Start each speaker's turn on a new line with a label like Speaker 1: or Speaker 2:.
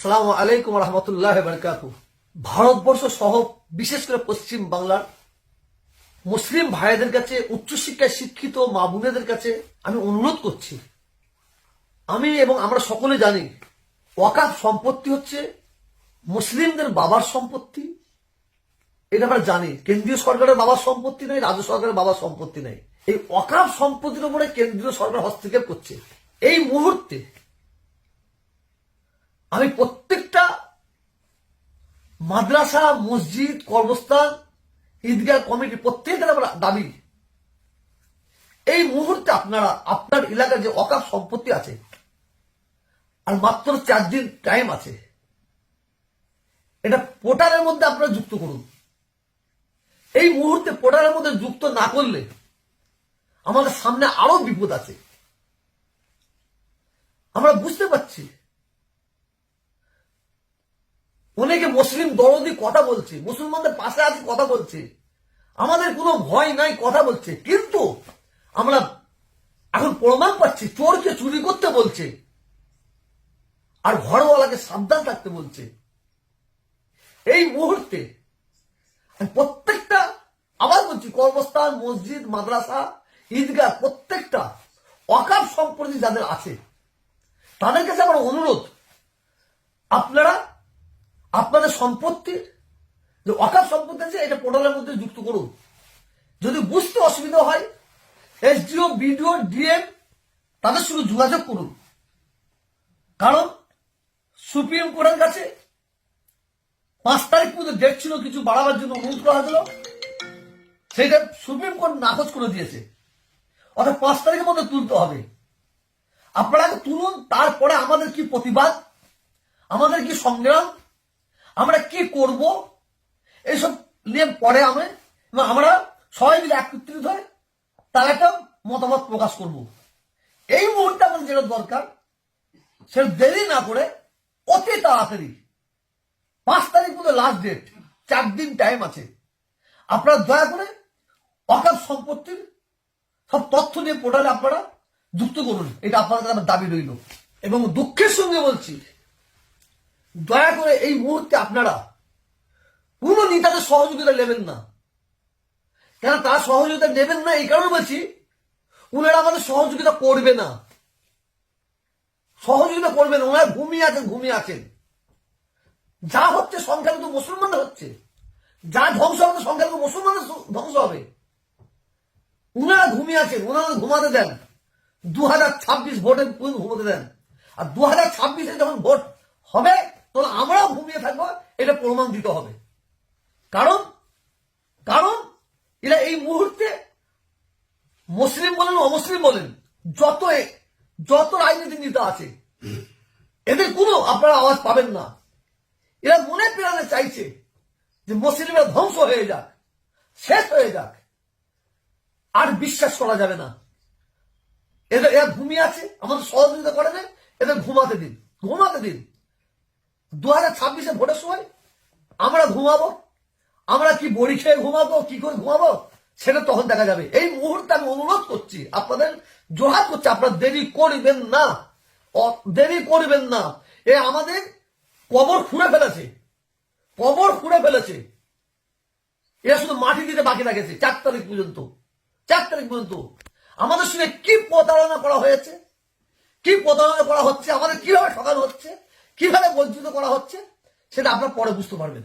Speaker 1: আসসালামু আলাইকুম রহমতুল্লাহ বারকাতু। ভারতবর্ষ সহ বিশেষ করে পশ্চিম বাংলার মুসলিম ভাইদের কাছে, উচ্চশিক্ষায় শিক্ষিত মা বোনেদের কাছে আমি অনুরোধ করছি। আমি এবং আমরা সকলে জানি, ওয়াকাফ সম্পত্তি হচ্ছে মুসলিমদের বাবার সম্পত্তি। এটা আমরা জানি, কেন্দ্রীয় সরকারের বাবার সম্পত্তি নেই, রাজ্য সরকারের বাবার সম্পত্তি নেই। এই অকাপ সম্পত্তির উপরে কেন্দ্রীয় সরকার হস্তক্ষেপ করছে। এই মুহূর্তে আমি প্রত্যেকটা মাদ্রাসা, মসজিদ কর্মস্থান ঈদগাহ কমিটি প্রত্যেকের আমার দাবি। এই মুহূর্তে আপনারা, আপনার এলাকার যে অকাপ সম্পত্তি আছে, আর মাত্র চার দিন টাইম আছে, এটা পোর্টালের মধ্যে আপনারা যুক্ত করুন। এই মুহূর্তে পোর্টালের মধ্যে যুক্ত না করলে আমাদের সামনে আরও বিপদ আছে। আমরা বুঝতে পারছি অনেকে মুসলিম দরদি কথা বলছে, মুসলমানদের পাশে আছে কথা বলছে। আমাদের কোনো ভয় নাই, কথা বলছে। কিন্তু আমরা এখন প্রমাণ পাচ্ছি, চোরকে চুরি করতে বলছে। আর ঘরওয়ালাকে সাবধান থাকতে বলছে। এই মুহূর্তে প্রত্যেকটা, আবার বলছি কর্মস্থান মসজিদ, মাদ্রাসা, ঈদগাহ, প্রত্যেকটা অকাপ সম্পত্তি যাদের আছে, তাদের কাছে আমার অনুরোধ, আপনারা আপনাদের সম্পত্তির যে অকাপ সম্পত্তি আছে, এটা পোর্টালের মধ্যে যুক্ত করুন। যদি বুঝতে অসুবিধা হয়, এসডিও, বিডিও, ডিএম, তাদের সঙ্গে যোগাযোগ করুন। কারণ, সুপ্রিম কোর্টের কাছে পাঁচ তারিখ পর্যন্ত ডেট ছিল, কিছু বাড়াবার জন্য অনুরোধ করা হয়েছিল। সেইটা সুপ্রিম কোর্ট নাকচ করে দিয়েছে। অর্থাৎ পাঁচ তারিখের মধ্যে তুলতে হবে। আপনারা তুলুন, তারপরে আমাদের কি প্রতিবাদ, আমাদের কি সংগ্রাম আমরা কি করব? এইসব নিয়ে পরে আমি এবং আমরা সবাই মিলে একত্রিত হয়ে তার একটা মতামত প্রকাশ করব। এই মুহূর্তে আমাদের যেটা দরকার, সেটা দেরি না করে অতি তাড়াতাড়ি পাঁচ তারিখ মধ্যে লাস্ট ডেট চার দিন টাইম আছে। আপনারা দয়া করে অকাপ সম্পত্তির সব তথ্য নিয়ে পোর্টালে আপনারা যুক্ত করুন। এটা আপনাদের আমার দাবি রইল। এবং দুঃখের সঙ্গে বলছি দয়া করে এই মুহূর্তে আপনারা কোন নেতাদের সহযোগিতা নেবেন না। কেন তারা সহযোগিতা নেবেন না? এই কারণে বলছি উনারা আমাদের সহযোগিতা করবে না। সহযোগিতা করবে না। ওনারা ঘুমিয়ে আছেন ঘুমিয়ে আছেন। যা হচ্ছে সংখ্যালঘু মুসলমানদের হচ্ছে। যা ধ্বংস হবে সংখ্যালঘু মুসলমানদের ধ্বংস হবে। উনারা ঘুমিয়ে আছেন, ওনারা ঘুমাতে দেন। দু হাজার ছাব্বিশ ভোটে ঘুমাতে দেন। আর দু হাজার ছাব্বিশে যখন ভোট হবে তখন আমরাও ঘুমিয়ে থাকব এটা প্রমাণ দিতে হবে। কারণ কারণ এরা এই মুহূর্তে মুসলিম বলেন, অমুসলিম বলেন, যত যত রাজনীতির নেতা আছে, এদের কোনো আপনারা আওয়াজ পাবেন না। এরা মনে প্রাণে চাইছে যে মুসলিমরা ধ্বংস হয়ে যাক, শেষ হয়ে যাক। আর বিশ্বাস করা যাবে না। এদের, এরা ঘুমিয়ে আছে, আমাদের সহযোগিতা করে না এদের ঘুমাতে দিন ঘুমাতে দিন। দু হাজার ছাব্বিশে ভোটের সময় আমরা ঘুমাবো? আমরা কি বড়ি খেয়ে ঘুমাবো? কি করে ঘুমাবো? সেটা তখন দেখা যাবে। এই মুহূর্তে আমি অনুরোধ করছি, আপনাদের জোহার করছি, আপনারা দেরি করবেন না। দেরি করবেন না। এ আমাদের কবর খুঁড়ে ফেলেছে। কবর খুঁড়ে ফেলেছে। এরা শুধু মাটি দিতে বাকি রাখেছে, চার তারিখ পর্যন্ত। চার তারিখ পর্যন্ত। আমাদের সঙ্গে কি প্রতারণা করা হয়েছে? কি প্রতারণা করা হচ্ছে? আমাদের কীভাবে ঠকানো হচ্ছে? কীভাবে বঞ্চিত করা হচ্ছে? সেটা আপনার পরে বুঝতে পারবেন।